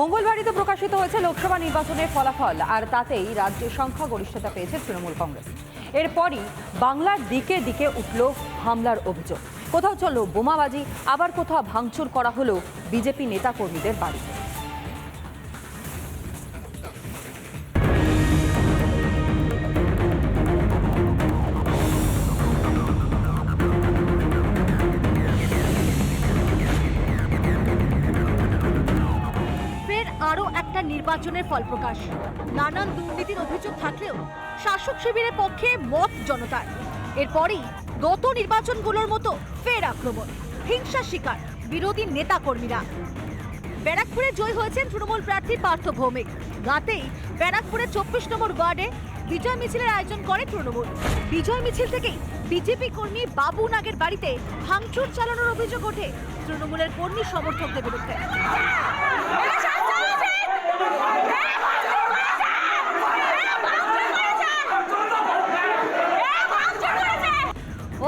মঙ্গলবারই প্রকাশিত হয়েছে লোকসভা নির্বাচনের ফলাফল, আর তাতেই রাজ্যে সংখ্যাগরিষ্ঠতা পেয়েছে তৃণমূল কংগ্রেস। এরপরই বাংলার দিকে দিকে উঠল হামলার অভিযোগ। কোথাও চলল বোমাবাজি, আবার কোথাও ভাঙচুর করা হলো বিজেপি নেতাকর্মীদের বাড়িতে। নির্বাচনের ফল প্রকাশ। নানান দুর্নীতির অভিযোগ থাকলেও শাসক শিবিরের পক্ষে মত জনতার। এরপরই গত নির্বাচনগুলোর মতো ফের আক্রমণ হিংসার শিকার, বিরোধী নেতা কর্মীরা ব্যারাকপুরে জয় হয়েছেন তৃণমূল প্রার্থী পার্থ ভৌমিক। রাতেই ব্যারাকপুরের চব্বিশ নম্বর ওয়ার্ডে বিজয় মিছিলের আয়োজন করে তৃণমূল। বিজয় মিছিল থেকেই বিজেপি কর্মী বাবু নাগের বাড়িতে ভাঙচুর চালানোর অভিযোগ ওঠে তৃণমূলের কর্মী সমর্থকদের বিরুদ্ধে।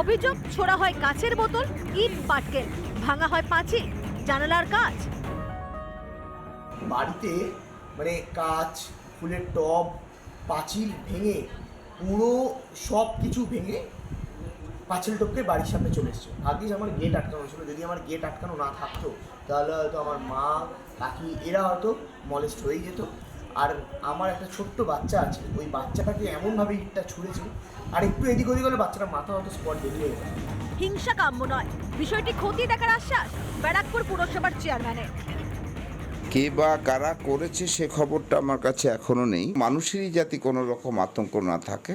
অভিযোগ, ছোড়া হয় কাচের বোতল, ইট পাটকেল, ভাঙা হয় পাঁচিল, জানালার কাজ বাড়িতে মানে কাচ, ফুলের টব, পাঁচিল ভেঙে, পুরো সব কিছু ভেঙে পাঁচিল টপকে বাড়ির সামনে চলে এসছে। ভাগ্যিস আমার গেট আটকানো ছিল যদি আমার গেট আটকানো না থাকতো, তাহলে হয়তো আমার মা, কাকি, এরা হয়তো মলেস্ট হয়ে যেত। আর আমার একটা ছোট্ট বাচ্চা আছে ওই বাচ্চাটাকে এমনভাবে ইটটা ছুঁড়েছে আর একটু এদিক ওদিক হলে বাচ্চাটার মাথা হয়তো স্পট বেরিয়ে যেত হিংসা কাম্য নয়। বিষয়টি ক্ষতি দেখার আশ্বাস ব্যারাকপুর পুরসভার চেয়ারম্যানের কে বা কারা করেছে সে খবরটা আমার কাছে এখনও নেই। মানুষেরই যাতে কোনো রকম আতঙ্ক না থাকে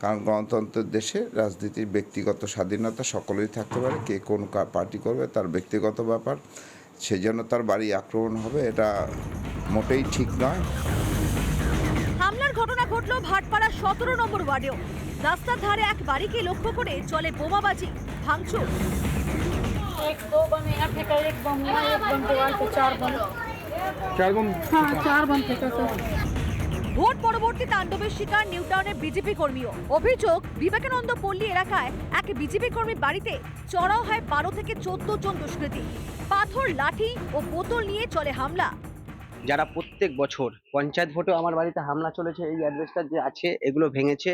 কারণ গণতন্ত্রের দেশে রাজনীতির ব্যক্তিগত স্বাধীনতা সকলেই থাকতে পারে কে কোন কা- পার্টি করবে তার ব্যক্তিগত ব্যাপার। সেই জন্য তার বাড়ি আক্রমণ হবে এটা মোটেই ঠিক নয় হামলার ঘটনা ঘটল ভাটপাড়া সতেরো নম্বর ওয়ার্ডেও রাস্তার ধারে এক বাড়িকে লক্ষ্য করে চলে বোমাবাজি ভাঙচুর एक दो बम यहाँ फेंका एक बम यहाँ एक बम दीवार पे चार बम चार बम हाँ चार बम फेंका सर ভোট পরবর্তী তাণ্ডবের শিকার নিউটাউনের বিজেপি কর্মীও। অভিযোগ, বিবেকানন্দ পল্লী এলাকায় এক বিজেপি কর্মীর বাড়িতে চড়াও হয় বারো থেকে চোদ্দ জন দুষ্কৃতী। পাথর, লাঠি ও বোতল নিয়ে চলে হামলা। যারা প্রত্যেক বছর পঞ্চায়েত ভোটেও আমার বাড়িতে হামলা চলেছে, এই অ্যাড্রেসটা যে আছে, এগুলো ভেঙেছে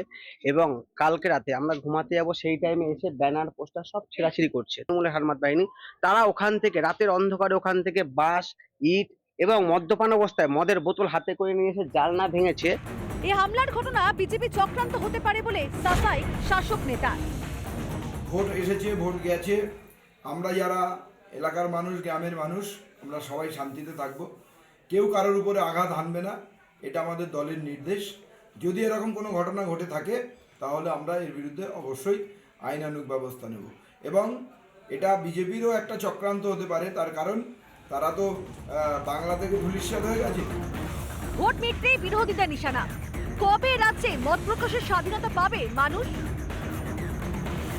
এবং কালকে রাতে আমরা ঘুমাতে যাব সেই টাইমে এসে ব্যানার, পোস্টার সব ছেঁড়াছিড়ি করছে। তৃণমূলের হারমাত বাহিনী, তারা ওখান থেকে, রাতের অন্ধকারে ওখান থেকে বাঁশ ইট এবং মদ্যপান অবস্থায় মদের বোতল হাতে করে নিয়ে এসে জালনা ভেঙেছে। এই হামলার ঘটনা বিজেপি চক্রান্ত হতে পারে বলে সাসাই শাসক নেতা। ভোট এসেছে ভোট গেছে। আমরা যারা এলাকার মানুষ গ্রামের মানুষ আমরা সবাই শান্তিতে থাকব। কেউ কারোর উপরে আঘাত হানবে না এটা আমাদের দলের নির্দেশ। যদি এরকম কোনো ঘটনা ঘটে থাকে তাহলে আমরা এর বিরুদ্ধে অবশ্যই আইনানুগ ব্যবস্থা নেব। এবং এটা বিজেপিরও একটা চক্রান্ত হতে পারে তার কারণ তারা তো বাংলা থেকে হয়ে গেছে। ভোট মিটতেই বিরোধীদের নিশানা। কবে রাজ্যে মত প্রকাশের স্বাধীনতা পাবে মানুষ?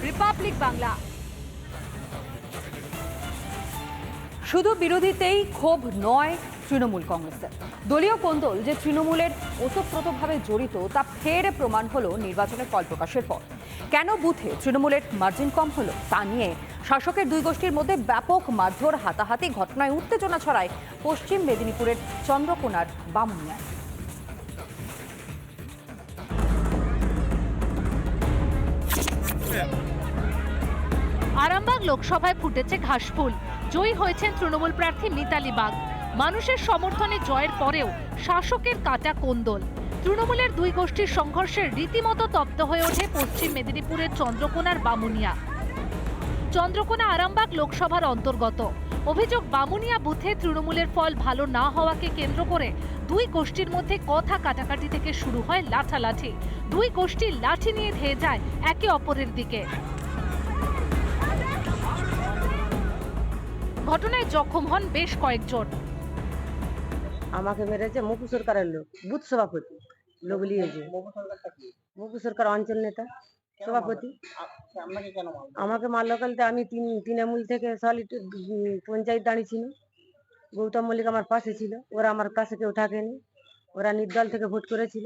রিপাবলিক বাংলা। শুধু বিরোধীতেই ক্ষোভ নয় তৃণমূল কংগ্রেসের। দলীয় কোন্দল যে তৃণমূলের ওতপ্রোতভাবে জড়িত, তা ফের প্রমাণ হলো নির্বাচনের ফল প্রকাশের পর। কেন বুথে তৃণমূলের মার্জিন কম হলো, তা নিয়ে শাসকের দুই গোষ্ঠীর মধ্যে ব্যাপক মারধর, হাতাহাতি ঘটনায় উত্তেজনা ছড়ায় পশ্চিম মেদিনীপুরের চন্দ্রকোনার বামুনিয়ায়। আরামবাগ লোকসভায় ফুটেছে ঘাসফুল। জয়ী হয়েছেন তৃণমূল প্রার্থী মিতালি বাগ। মানুষের সমর্থনে জয়ের পরেও শাসকের কাটা কোন্দল। তৃণমূলের দুই গোষ্ঠীর সংঘর্ষের রীতিমতো তপ্ত হয়ে ওঠে পশ্চিম মেদিনীপুরের চন্দ্রকোনার বামুনিয়া। চন্দ্রকোনা আরামবাগ লোকসভার অন্তর্গত। অভিযোগ, বামুনিয়া বুথে তৃণমূলের ফল ভালো না হওয়াকে কেন্দ্র করে দুই গোষ্ঠীর মধ্যে কথা কাটাকাটি থেকে শুরু হয় লাঠালাঠি। দুই গোষ্ঠী লাঠি নিয়ে ধেয়ে যায় একে অপরের দিকে। ঘটনায় জখম হন বেশ কয়েকজন। আমাকে মেরেছে মুকু সরকারের লোক বুথ সভাপতি লোক লিয়েছে। মুকু সরকার অঞ্চল নেতা সভাপতি। আমাকে মারলো কালতে আমি তিন তৃণমূল থেকে সলিড পঞ্চায়েত দাঁড়িয়েছিল গৌতম মল্লিক আমার পাশে ছিল ওরা আমার কাছে কেউ থাকেনি। ওরা নির্দল থেকে ভোট করেছিল।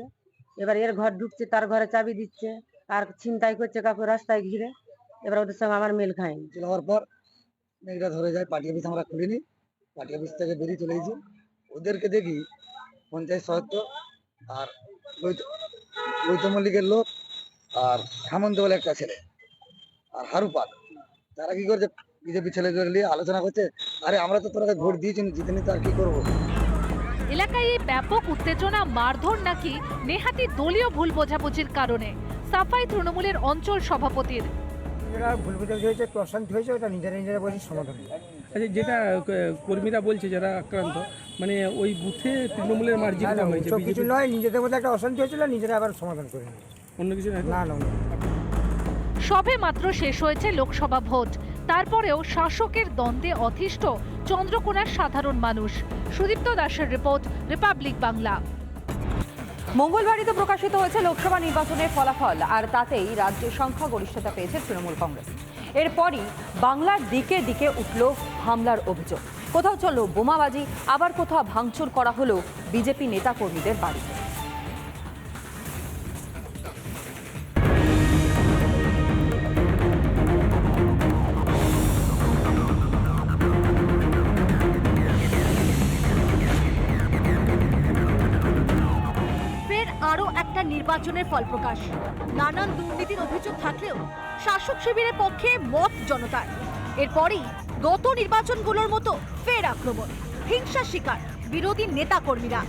এবার এর ঘর ঢুকছে তার ঘরে চাবি দিচ্ছে আর ছিনতাই করছে কাকু রাস্তায় ঘিরে। এবার ওদের সঙ্গে আমার মেল খায়নি। চলে যাওয়ার পর মেয়েটা ধরে যায় পার্টি অফিস আমরা খুলিনি। পার্টি অফিস থেকে বেরিয়ে চলে গেছি। ওদেরকে দেখি পঞ্চায়েত সদস্য আর গৈত- গৌতম মল্লিকের লোক আর হেমন্ত বলে একটা ছেলে আর হারুপাল। তারা কি করছে বিজেপি ছেলেদের নিয়ে আলোচনা করছে আরে আমরা তো তোরা ভোট দিয়েছি জিতে নিতে আর কি করব? এলাকায় এই ব্যাপক উত্তেজনা মারধর নাকি নেহাতি দলীয় ভুল বোঝাবুঝির কারণে? সাফাই তৃণমূলের অঞ্চল সভাপতির। ভুল বোঝাবুঝি হয়েছে অশান্তি হয়েছে ওটা নিজেরা নিজেরা বলছি সমাধান। আচ্ছা যেটা কর্মীরা বলছে যারা আক্রান্ত মানে ওই বুথে তৃণমূলের মার্জিন হয়েছে কিছু নয় নিজেদের মধ্যে একটা অশান্তি হয়েছিল নিজেরা আবার সমাধান করে অন্য কিছু না না না না। সবে মাত্র শেষ হয়েছে লোকসভা ভোট। তারপরেও শাসকের দ্বন্দ্বে অতিষ্ঠ চন্দ্রকোনার সাধারণ মানুষ। সুদীপ্ত দাসের রিপোর্ট রিপাবলিক বাংলা। মঙ্গলবারই তো প্রকাশিত হয়েছে লোকসভা নির্বাচনের ফলাফল আর তাতেই রাজ্যে সংখ্যাগরিষ্ঠতা পেয়েছে তৃণমূল কংগ্রেস। এরপরই বাংলার দিকে দিকে উঠল হামলার অভিযোগ। কোথাও চলল বোমাবাজি, আবার কোথাও ভাঙচুর করা হলো বিজেপি নেতাকর্মীদের বাড়িতে আরও একটা নির্বাচনের ফল প্রকাশ। নানান দুর্নীতির অভিযোগ থাকলেও শাসক শিবিরের পক্ষে মত জনতার। এরপরই গত নির্বাচনগুলোর মতো ফের আক্রমণ, হিংসার শিকার, বিরোধী নেতা কর্মীরা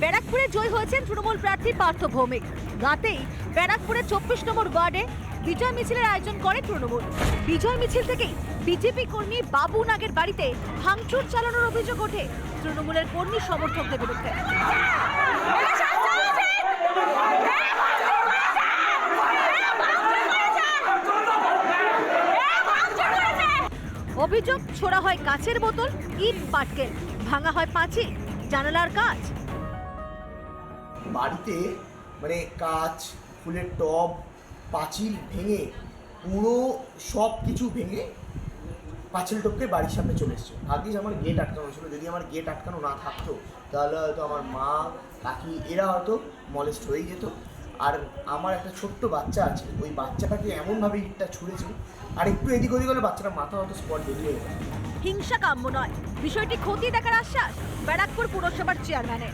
ব্যারাকপুরে জয় হয়েছেন তৃণমূল প্রার্থী পার্থ ভৌমিক। রাতেই ব্যারাকপুরের চব্বিশ নম্বর ওয়ার্ডে বিজয় মিছিলের আয়োজন করে তৃণমূল। বিজয় মিছিল থেকেই বিজেপি কর্মী বাবু নাগের বাড়িতে ভাঙচুর চালানোর অভিযোগ ওঠে তৃণমূলের কর্মী সমর্থকদের বিরুদ্ধে। অভিযোগ, ছোড়া হয় কাচের বোতল, ইট পাটকেল, ভাঙা হয় পাঁচিল, জানালার কাজ বাড়িতে মানে কাচ, ফুলের টব, পাঁচিল ভেঙে, পুরো সব কিছু ভেঙে পাঁচিল টপকে বাড়ির সামনে চলে এসছে। ভাগ্যিস আমার গেট আটকানো ছিল। যদি আমার গেট আটকানো না থাকতো, তাহলে হয়তো আমার মা, কাকি, এরা হয়তো মলেস্ট হয়ে যেত। আর আমার একটা ছোট্ট বাচ্চা আছে ওই বাচ্চাটাকে এমনভাবে ইটটা ছুঁড়েছে আর একটু এদিক ওদিক হলে বাচ্চাটা মাথা হয়তো স্পট বেরিয়ে যেত হিংসা কাম্য নয়। বিষয়টি খতিয়ে দেখার আশ্বাস ব্যারাকপুর পুরসভার চেয়ারম্যানের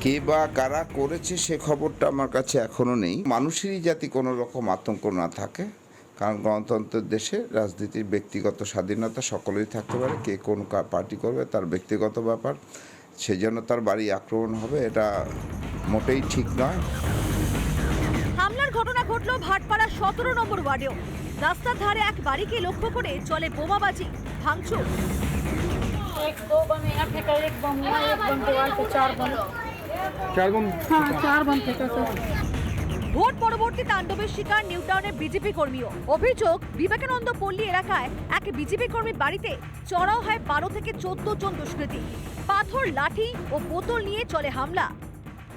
কে বা কারা করেছে সে খবরটা আমার কাছে এখনও নেই। মানুষেরই যাতে কোনো রকম আতঙ্ক না থাকে কারণ গণতন্ত্রের দেশে রাজনীতির ব্যক্তিগত স্বাধীনতা সকলেই থাকতে পারে কে কোন কা- পার্টি করবে তার ব্যক্তিগত ব্যাপার। সেই জন্য তার বাড়ি আক্রমণ হবে এটা মোটেই ঠিক নয়। হামলার ঘটনা ঘটল ভাটপাড়া সতেরো নম্বর ওয়ার্ডেও। রাস্তার ধারে এক বাড়িকে লক্ষ্য করে চলে বোমাবাজি ভাঙচুর। চার বোম। ভোট পরবর্তী তাণ্ডবের শিকার নিউটাউনের বিজেপি কর্মীও। অভিযোগ, বিবেকানন্দ পল্লী এলাকায় এক বিজেপি কর্মীর বাড়িতে চড়াও হয় বারো থেকে চোদ্দ জন দুষ্কৃতী। পাথর, লাঠি ও বোতল নিয়ে চলে হামলা।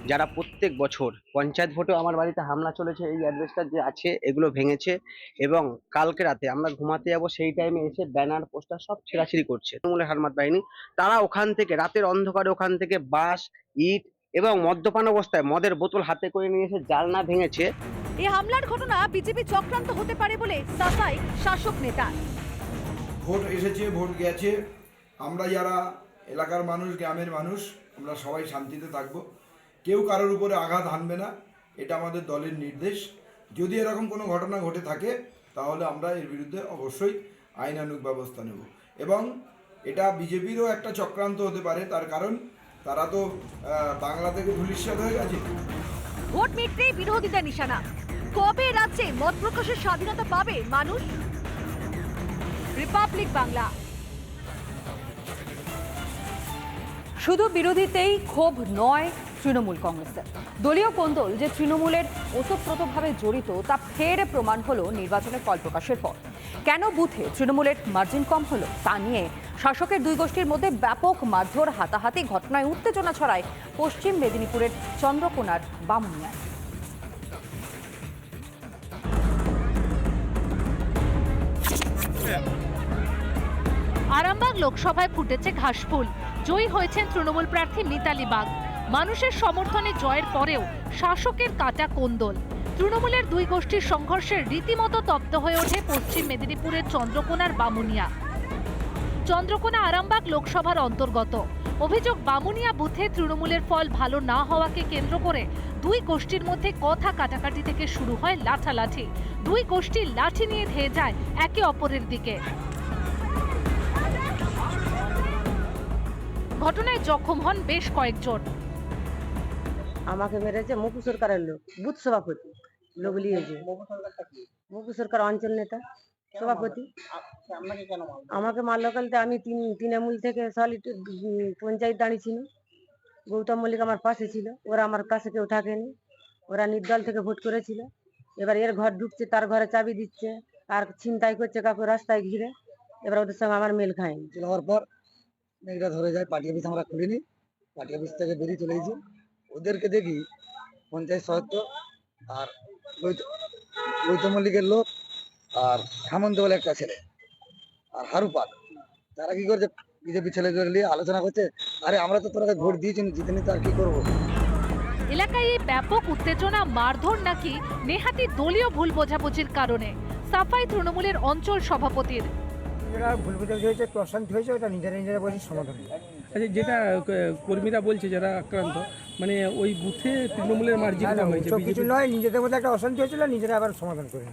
যারা প্রত্যেক বছর পঞ্চায়েত ভোটেও আমার বাড়িতে হামলা চলেছে, এই অ্যাড্রেসটা যে আছে, এগুলো ভেঙেছে এবং কালকে রাতে আমরা ঘুমাতে যাব সেই টাইমে এসে ব্যানার, পোস্টার সব ছেঁড়াছিড়ি করছে। তৃণমূলের হারমাত বাহিনী, তারা ওখান থেকে, রাতের অন্ধকারে ওখান থেকে বাঁশ ইট এবং মদ্যপান অবস্থায় মদের বোতল হাতে করে নিয়ে এসে জালনা ভেঙেছে। এই হামলার ঘটনা বিজেপি চক্রান্ত হতে পারে বলে সাফাই শাসক নেতা। ভোট এসেছে ভোট গেছে। আমরা যারা এলাকার মানুষ গ্রামের মানুষ আমরা সবাই শান্তিতে থাকব। কেউ কারোর উপরে আঘাত হানবে না এটা আমাদের দলের নির্দেশ। যদি এরকম কোনো ঘটনা ঘটে থাকে তাহলে আমরা এর বিরুদ্ধে অবশ্যই আইনানুগ ব্যবস্থা নেব। এবং এটা বিজেপিরও একটা চক্রান্ত হতে পারে তার কারণ তারা তো বাংলা থেকে ধুলিশ্বাদ হয়ে গেছে। ভোট মিটতেই বিরোধীদের নিশানা। কবে রাজ্যে মত প্রকাশের স্বাধীনতা পাবে মানুষ? রিপাবলিক বাংলা। শুধু বিরোধীতেই ক্ষোভ নয় তৃণমূল কংগ্রেসের। দলীয় কোন্দল যে তৃণমূলের ওতপ্রোতভাবে জড়িত, তা ফের প্রমাণ হলো নির্বাচনের ফল প্রকাশের পর। কেন বুথে তৃণমূলের মার্জিন কম হলো, তা নিয়ে শাসকের দুই গোষ্ঠীর মধ্যে ব্যাপক মারধর, হাতাহাতি ঘটনায় উত্তেজনা ছড়ায় পশ্চিম মেদিনীপুরের চন্দ্রকোনার বামুনিয়ায়। আরামবাগ লোকসভায় ফুটেছে ঘাসফুল জয়ী হয়েছেন তৃণমূল প্রার্থী মিতালি বাগ। মানুষের সমর্থনে জয়ের পরেও শাসকের কাটা কোন্দল। তৃণমূলের দুই গোষ্ঠীর সংঘর্ষের রীতিমতো তপ্ত হয়ে ওঠে পশ্চিম মেদিনীপুরের চন্দ্রকোনার বামুনিয়া। চন্দ্রকোনা আরামবাগ লোকসভার অন্তর্গত। অভিযোগ, বামুনিয়া বুথে তৃণমূলের ফল ভালো না হওয়াকে কেন্দ্র করে দুই গোষ্ঠীর মধ্যে কথা কাটাকাটি থেকে শুরু হয় লাঠালাঠি। দুই গোষ্ঠী লাঠি নিয়ে ধেয়ে যায় একে অপরের দিকে। ঘটনায় জখম হন বেশ কয়েকজন। আমাকে মেরেছে মুকু সরকারের লোক বুথ সভাপতি লোক লিয়েছে মুকু সরকার অঞ্চল নেতা সভাপতি। আমাকে মারলো? কালতে আমি তিন তৃণমূল থেকে সলিড পঞ্চায়েত দাঁড়িয়েছিল গৌতম মল্লিক আমার পাশে ছিল ওরা আমার কাছে কেউ থাকেনি। ওরা নির্দল থেকে ভোট করেছিল। এবার এর ঘর ঢুকছে তার ঘরে চাবি দিচ্ছে আর ছিনতাই করছে কাকু রাস্তায় ঘিরে। এবার ওদের সঙ্গে আমার মেল খায়নি। যাওয়ার পর মেঘটা ধরে যায় পার্টি অফিস আমরা খুলিনি। পার্টি অফিস থেকে বেরিয়ে চলে গেছি। ওদেরকে দেখি পঞ্চায়েত সদস্য আর গৌত- গৌতম মল্লিকের লোক আর হেমন্ত বলে একটা ছেলে আর হারুপাল। তারা কি করছে? বিজেপি ছেলেদের নিয়ে আলোচনা করছে আরে আমরা তো তোরাকে ভোট দিয়েছি জিতেনি তো আর কি করব? এলাকায় এই ব্যাপক উত্তেজনা মারধর নাকি নেহাতি দলীয় ভুল বোঝাবুঝির কারণে? সাফাই তৃণমূলের অঞ্চল সভাপতির। যারা ভুল বুঝাবুঝি হয়েছে অশান্তি হয়েছে ওটা নিজেরা নিজেরা বসে সমাধান। আচ্ছা যেটা কর্মীরা বলছে যারা আক্রান্ত মানে ওই বুথে তৃণমূলের মার্জিন কম হয়েছে কিছু নয় নিজেদের মধ্যে একটা অশান্তি হয়েছিল নিজেরা আবার সমাধান করে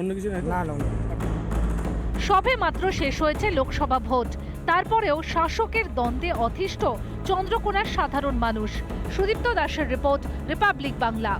অন্য কিছু নয়? না না না। সবে মাত্র শেষ হয়েছে লোকসভা ভোট। তারপরেও শাসকের দ্বন্দ্বে অতিষ্ঠ চন্দ্রকোনার সাধারণ মানুষ। সুদীপ্ত দাসের রিপোর্ট রিপাবলিক বাংলা।